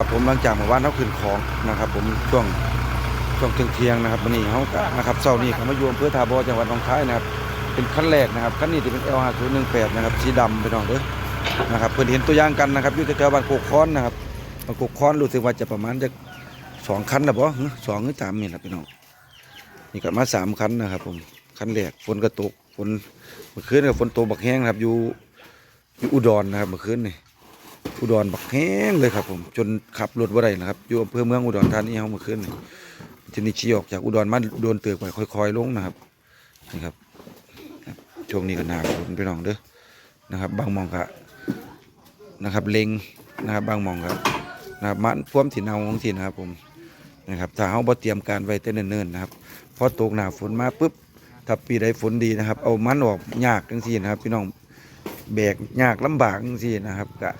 ครับผมหลังจากเมื่อวานเขาขึ้นของนะครับ ผมช่วงช่วงเที่ยงนะครับวันนี้เขาก็นะครับเช้านี้เขามาอยู่อำเภอทาบอจังหวัดหนองคายนะครับ เป็นคันแรกนะครับคันนี้ที่เป็น L5018 นะครับสีดำไปน้องเด้อนะครับเพิ่นเห็นตัวอย่างกันนะครับอยู่แถวๆบ้านโคกค้อนนะครับบ้านโคกค้อนรู้สึกว่าจะประมาณจะสองคันนะบอสองหรือสามนี่แหละพี่น้องนี่ก็มาสามคันนะครับ ผมคันแรกฝนก็ตกฝนเมื่อคืนก็ฝนตกบักแห้งนะครับอยู่อยู่อุดรนะครับเมื่อคืนนี่ อุดรบักแห้งเลยครับผมจนขับรถบ่ได้นะครับอยู่อำเภอเมืองอุดรธานีเฮาเมื่อคืนนี่ทีนี้ชี้ออกจากอุดรมาโดนเตือกไปค่อยๆลงนะครับนี่ครับช่วงนี้ก็หนาฝนพี่น้องเด้อนะครับ บางหมองก็นะครับเล็งนะครับบางหมองก็นะครับมันพ่วมถิ่นเอาของถิ่นนะครับผมนะครับถ้าเฮาบ่เตรียมการไว้แต่เนิ่นๆนะครับพอตกหนาฝนมาปุ๊บถ้าปีใดฝนดีนะครับ เอามันออกยากจังซี่นะครับ พี่น้องแบกยากลำบากจังซี่นะครับก็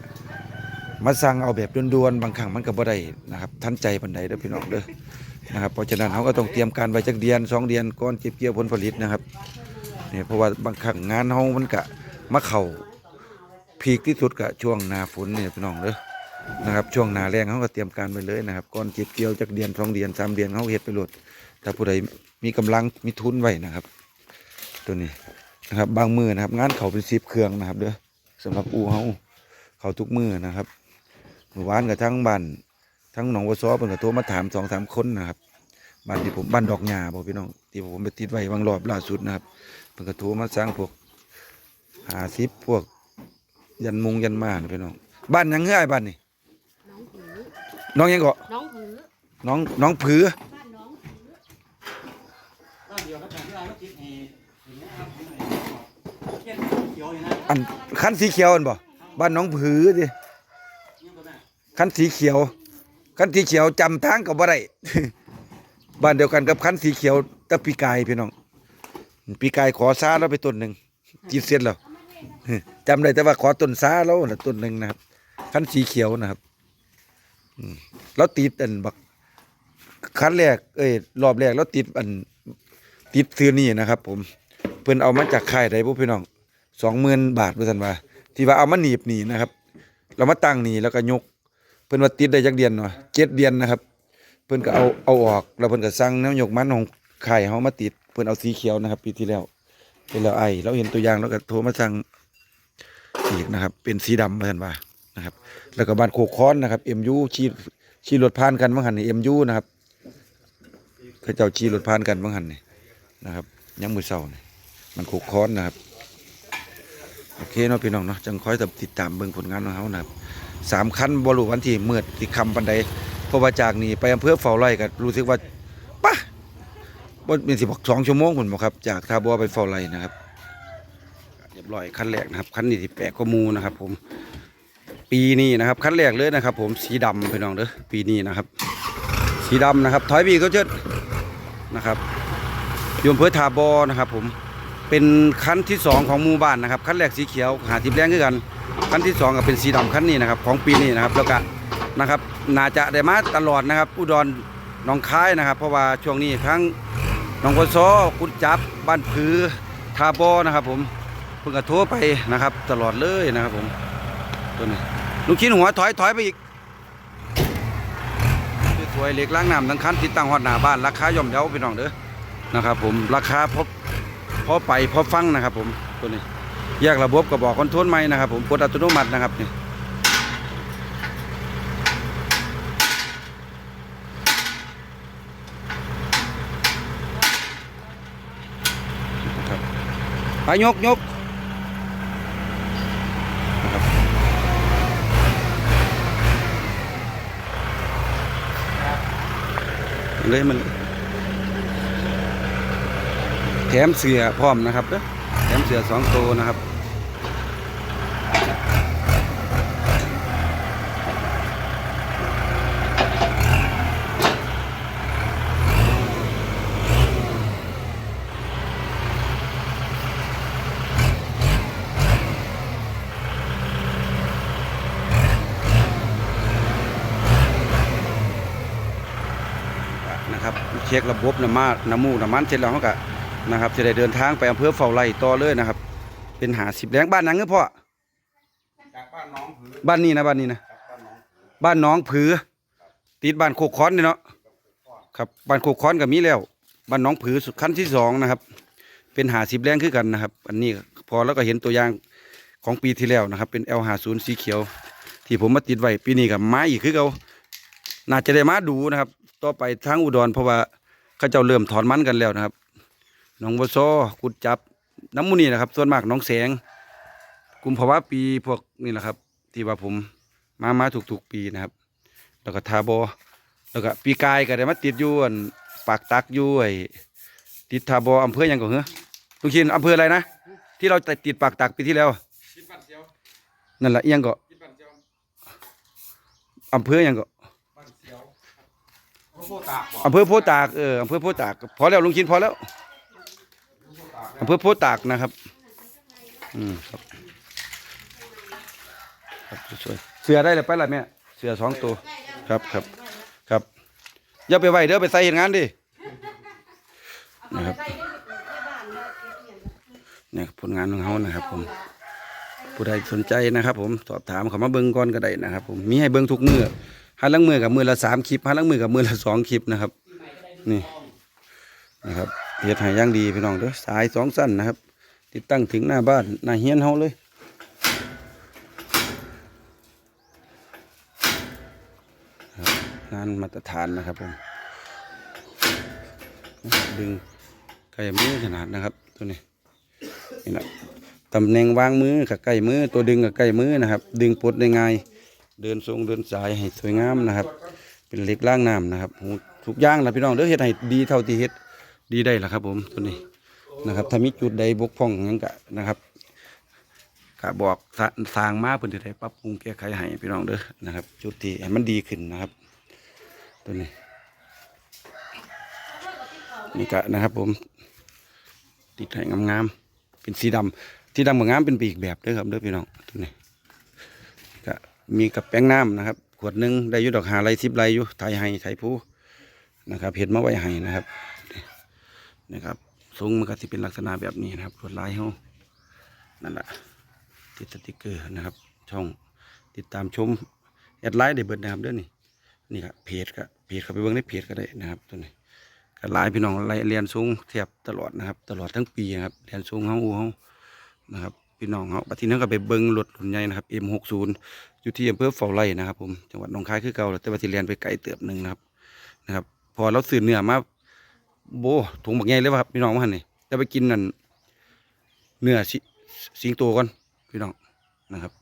มาสั่งเอาแบบด่วนๆบางครั้งมันก็บ่ได้นะครับทันใจปานใดเด้อพี่น้องเด้อนะครับเพราะฉะนั้นเขาก็ต้องเตรียมการไว้จักเดือนสองเดือนก่อนเก็บเกี่ยวผลผลิตนะครับเนี่ยเพราะว่าบางครั้งงานเฮามันก็มาเข้าพีคที่สุดก็ช่วงหน้าฝนเนี่ยพี่น้องเด้อนะครับช่วงหน้าแรงเขาก็เตรียมการไปเลยนะครับก่อนเก็บเกี่ยวจักเดือนสองเดือนสามเดือนเขาเฮ็ดไปโลดถ้าผู้ใดมีกำลังมีทุนไว้นะครับ ตัวนี้นะครับบางมือนะครับ งานเขาเป็นสิบเครื่องนะครับเด้อสำหรับอูเฮาเขาทุกมือนะครับ มื่อวานกับทั้งบ้านทั้งหนองวัวซ้อเพิ่นก็โทรมาถามสองสามคนนะครับบ้านที่ผมบ้านดอกหญ้าบ่พี่น้องที่ผมไปติดไว้วางรอบล่าสุดนะครับเพิ่นก็โทรมาสร้างพวกหาซิปพวกยันมุงยันมานะพี่น้องบ้านยังเฮ้ยบ้านนี่น้องผือน้องยังก็น้องผือน้องน้องผือบ้านน้องผือบ้านเดียวกับที่ร้านคิดให้ถึงนะครับเขียนเขียวอย่างนั้นสีเขียวอันบ่บ้านน้องผือดิ คันสีเขียว คันสีเขียวจำทางก็บ่ได้บ้านเดียวกันกับคันสีเขียวตะปีกายพี่น้อง ปีกายขอซาแล้วไปต้นหนึ่งกินเสร็จแล้วจำได้แต่ว่าขอต้นซาแล้วนะต้นหนึ่งนะครับคันสีเขียวนะครับแล้วติดอันบักคันแรกเอ้ยรอบแรกแล้วติดอันติดซื้อนี่นะครับ ผมเพิ่นเอามาจากค่ายใดพวกพี่น้องสองหมื่นบาทเพื่อนว่าที่ว่าเอามาหนีบหนีนะครับ เรามาตั้งหนีแล้วก็ยก เพิ่นว่าติดได้จักเดือนเนาะเจ็ดเดือนนะครับ เพิ่นก็เอาเอาออกแล้วเพิ่นก็สั่งแนวยกมันของไข่เฮามาติด เพิ่นเอาสีเขียวนะครับ ปีที่แล้วเป็นแล้วไอเราเห็นตัวอย่างแล้วก็โทรมาสั่งอีกนะครับ เป็นสีดำเพิ่นว่านะครับ แล้วก็บ้านโคกค้อนนะครับ MU ขี่ขี่รถผ่านกันบางหันนี่ MU นะครับเขาเจ้าขี่รถผ่านกันบางหันนี่นะครับยังมือเศร้านี่มันโคกค้อนนะครับโอเคเนาะพี่น้องเนาะจังคอยติดตามเบิ่งผลงานของเฮานะครับ สามคันบรูวันที่เมื่อที่คำปันใดเพราะว่าจากนี้ไปอำเภอเฝ้าไร่ก็รู้สึกว่าปะบนเป็นสิบสองชั่วโมงผมบอกครับ จากท่าบัวไปเฝ้าไร่นะครับเรียบร้อยคันแรกนะครับคันนี้ที่แปลกกว่าหมูนะครับ ผม ปีนี้นะครับคันแรกเลยนะครับ ผมสีดำพี่น้องเด้อปีนี้นะครับ สีดำนะครับถอยปีก็เชิดนะครับยมเพื่อทาบอนะครับ ผมเป็นคันที่สองของหมู่บ้านนะครับคันแรกสีเขียวหาทิพแรงคือกัน คันที่สองก็เป็นสีดำคันนี้นะครับของปีนี้นะครับแล้วก็นะครับน่าจะได้มาตลอดนะครับ อุดรหนองคายนะครับ เพราะว่าช่วงนี้ทั้งหนองกซอกุดจับบ้านผือทาบอนะครับ ผมเพิ่งกระโทไปนะครับ ตลอดเลยนะครับผมตัวนี้ลูกชิ้นหัวถอยถอยไปอีกสวยเหล็กล้างน้ำทั้งคันติดตั้งฮอดหน้าบ้านราคาย่อมเยาพี่น้องเด้อนะครับ ผมราคาพอพอไปพอฟังนะครับ ผมตัวนี้ แยกระบบกระบอกคอนโทรลใหม่นะครับผมกดอัตโนมัตินะครับนี่ไปยกยกนะครับเลยมัน แถมเสือพร้อมนะครับเด้อ เสือสองตัวนะครับนะครับเช็คระบบน้ำมาน้ำมูกน้ำมันเสร็จแล้วเขาก็ นะครับจะได้เดินทางไปอำเภอเฝ้าไร่ต่อเลยนะครับ เป็นหาสิบแรงบ้านหนังเงือพ่อจากบ้านน้องผือบ้านนี้นะบ้านนี้นะจากบ้านน้องผือบ้านหน้องผือ ติดบ้านโคกค้อนนี่เนาะครับบ้านโคกค้อนก็มีแล้วบ้านหน้องผือสุดขั้นที่สองนะครับ เป็นหาสิบแรงคือกันนะครับ อันนี้พอแล้วก็เห็นตัวอย่างของปีที่แล้วนะครับ เป็น L50 สีเขียว ที่ผมมาติดไว้ปีนี้กับมาอีกคือเขาน่าจะได้มาดูนะครับ ต่อไปทางอุดรเพราะว่าเขาเจ้าเริ่มถอนมันกันแล้วนะครับห น้องบัวซอกุดจับน้ำมูนี่นะครับ ส่วนมากหน้องแสงกุมภาวะปีพวกนี่แหละครับ ที่ว่าผมมามาถูกๆปีนะครับ แล้วก็ทาบอแล้วก็ปีกายก็ได้มาติดอยู่อันปากตักอยู่ไอ้ติดทาบออำเภอหยังก็เหรอลุงชินอำเภออะไรนะที่เราติดปากตักปีที่แล้วคิดบ้านเสียวนั่นแหละเอียงก็คิดบ้านเสียวอำเภอหยังก็บ้านเสียวโอ้โหตากบ่อำเภอโพธิ์ตากเอออำเภอโพธิ์ตากพอแล้วลุงชินพอแล้วอำ เภอโพตากนะครับ อืมครับครับสวยเสือได้เลยไปละแม่เสือสองตัว ครับครับครับอย่าไปไว้เด้อไปใส่เห็นงานดินะครับเนี่ยผลงานของเขานะครับ ผม ผู้ใดสนใจนะครับ ผมสอบถามเขามาเบิ้งก่อนก็ได้นะครับ ผมมีให้เบิ้งทุกมือหันลังมือกับมือละสามคลิปหันลังมือกับมือละสองคลิปนะครับ นี่นะครับ เฮ็ดห้อย่างดีพี่น้องเด้อสายสองสั้นนะครับ ติดตั้งถึงหน้าบ้านหน้าเฮียนเฮาเลยงานมาตรฐานนะครับผมดึงไก่มือขนาดนะครับ ตัวนี้นี่นะตำแหน่งวางมือกับไก่มือตัวดึงกับไก่มือนะครับ ดึงปลดได้ง่ายเดินทรงเดินสายให้สวยงามนะครับ เป็นเหล็กล่างน้ำนะครับทุกอย่างนะพี่น้องเด้อเฮ็ดให้ดีเท่าที่เฮ็ด ดีได้ละครับ ผมตัวนี้นะครับ ถ้ามีจุดใดบกพร่องหยังกะนะครับกะบอกสสร้างมาเพิ่นจะได้ปรับปรุงแก้ไขให้พี่น้องเด้อนะครับ จุดที่ให้มันดีขึ้นนะครับ ตัวนี้นี่กะนะครับ ผม ติดให้งามๆเป็นสีดำที่ดำกับงามเป็นปีกแบบเด้อครับเด้อพี่น้องตัวนี้ก็มีกับแป้งน้ำนะครับ ขวดหนึ่งได้ยุดดอกหาไรสิบไรอยู่ไทยให้ไทยผู้นะครับเห็ดมาไว้ให้นะครับ นะครับทรงมันก็สิเป็นลักษณะแบบนี้นะครับลวดลายเฮานั่นแหละติดสติกเกอร์นะครับ ช่องติดตามชมแอดไลน์ได้เบิดนะครับเด้อนี่นี่ครับเพจก็เพจเข้าไปเบิ่งในเพจก็ได้นะครับตัวนี้ก็หลายพี่น้องไล่เรียนสูงเทียบตลอดนะครับ ตลอดทั้งปีนะครับเรียนสูงเฮาอูเฮานะครับพี่น้องเฮาบัดทีนั้นก็ไปเบิ่งรถรุ่นใหญ่นะครับ M60 อยู่ที่อำเภอเฝ้าไร่นะครับผมจังหวัดหนองคายคือเก่าแต่ว่าสิเรียนไปไกลเติบหนึ่งนะครับนะครับ พอเราซื้อเนื้อมา โบถุงบักใหญ่เลยว่าครับพี่น้องมาหันนี่จะไปกินนั่นเนื้อสสิงโตก่อนพี่น้องนะครับ